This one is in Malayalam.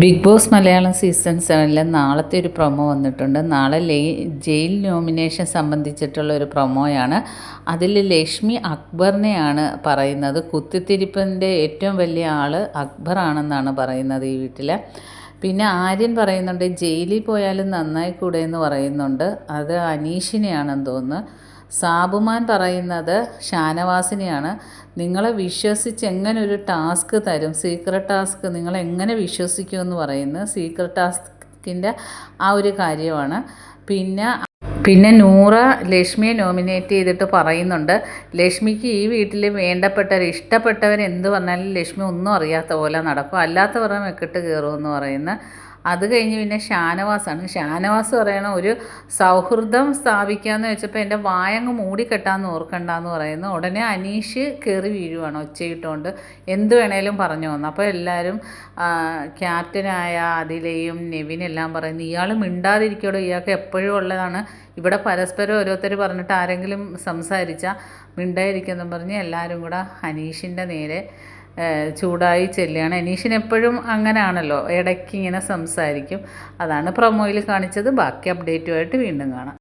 ബിഗ് ബോസ് മലയാളം സീസൺ സെവനിലെ നാളത്തെ ഒരു പ്രൊമോ വന്നിട്ടുണ്ട്. നാളെ ലേ ജയിൽ നോമിനേഷൻ സംബന്ധിച്ചിട്ടുള്ള ഒരു പ്രൊമോയാണ് അതിൽ ലക്ഷ്മി അക്ബറിനെയാണ് പറയുന്നത്. കുത്തിത്തിരിപ്പിന്റെ ഏറ്റവും വലിയ ആൾ അക്ബറാണെന്നാണ് പറയുന്നത് ഈ വീട്ടിൽ പിന്നെ ആര്യൻ പറയുന്നുണ്ട് ജയിലിൽ പോയാലും നന്നായി കൂടെ എന്ന് പറയുന്നുണ്ട്. അത് അനീഷിനെയാണെന്ന് തോന്നുന്നു. സാബുമാൻ പറയുന്നത് ഷാനവാസിനെയാണ്. നിങ്ങളെ വിശ്വസിച്ച് എങ്ങനെ ഒരു ടാസ്ക് തരും? സീക്രട്ട് ടാസ്ക് നിങ്ങൾ എങ്ങനെ വിശ്വസിക്കുമെന്ന് പറയുന്നത് സീക്രട്ട് ടാസ്കിന്റെ ആ ഒരു കാര്യമാണ്. പിന്നെ പിന്നെ നൂറ ലക്ഷ്മിയെ നോമിനേറ്റ് ചെയ്തിട്ട് പറയുന്നുണ്ട്. ലക്ഷ്മിക്ക് ഈ വീട്ടിൽ വേണ്ടപ്പെട്ടവർ ഇഷ്ടപ്പെട്ടവർ എന്ത് പറഞ്ഞാലും ലക്ഷ്മി ഒന്നും അറിയാത്ത പോലെ നടക്കും. അല്ലാത്തവരുടെ മെക്കിട്ട് കയറുമെന്ന് പറയുന്ന അത് കഴിഞ്ഞ് പിന്നെ ഷാനവാസാണ്. ഷാനവാസ് പറയണ ഒരു സൗഹൃദം സ്ഥാപിക്കാമെന്ന് വെച്ചപ്പോൾ എന്റെ വായങ്ങ് മൂടിക്കെട്ടാന്ന് ഓർക്കണ്ടെന്ന് പറയുന്നു. ഉടനെ അനീഷ് കയറി വീഴുവാണ് ഒച്ചയിട്ടുകൊണ്ട് എന്ത് വേണേലും പറഞ്ഞു വന്നു. അപ്പോൾ എല്ലാവരും ക്യാപ്റ്റനായ അതിലെയും നെവിനെല്ലാം പറയുന്നു ഇയാൾ മിണ്ടാതിരിക്കടോ? ഇയാൾക്ക് എപ്പോഴും ഉള്ളതാണ്. ഇവിടെ പരസ്പരം ഓരോരുത്തർ പറഞ്ഞിട്ട് ആരെങ്കിലും സംസാരിച്ചാൽ മിണ്ടായിരിക്കുമെന്നും പറഞ്ഞ് എല്ലാവരും കൂടെ അനീഷിന്റെ നേരെ ചൂടായി ചെല്ലുകയാണ്. അനീഷിന് എപ്പോഴും അങ്ങനെയാണല്ലോ ഇടയ്ക്ക് ഇങ്ങനെ സംസാരിക്കും. അതാണ് പ്രൊമോയിൽ കാണിച്ചത്. ബാക്കി അപ്ഡേറ്റുമായിട്ട് വീണ്ടും കാണാം.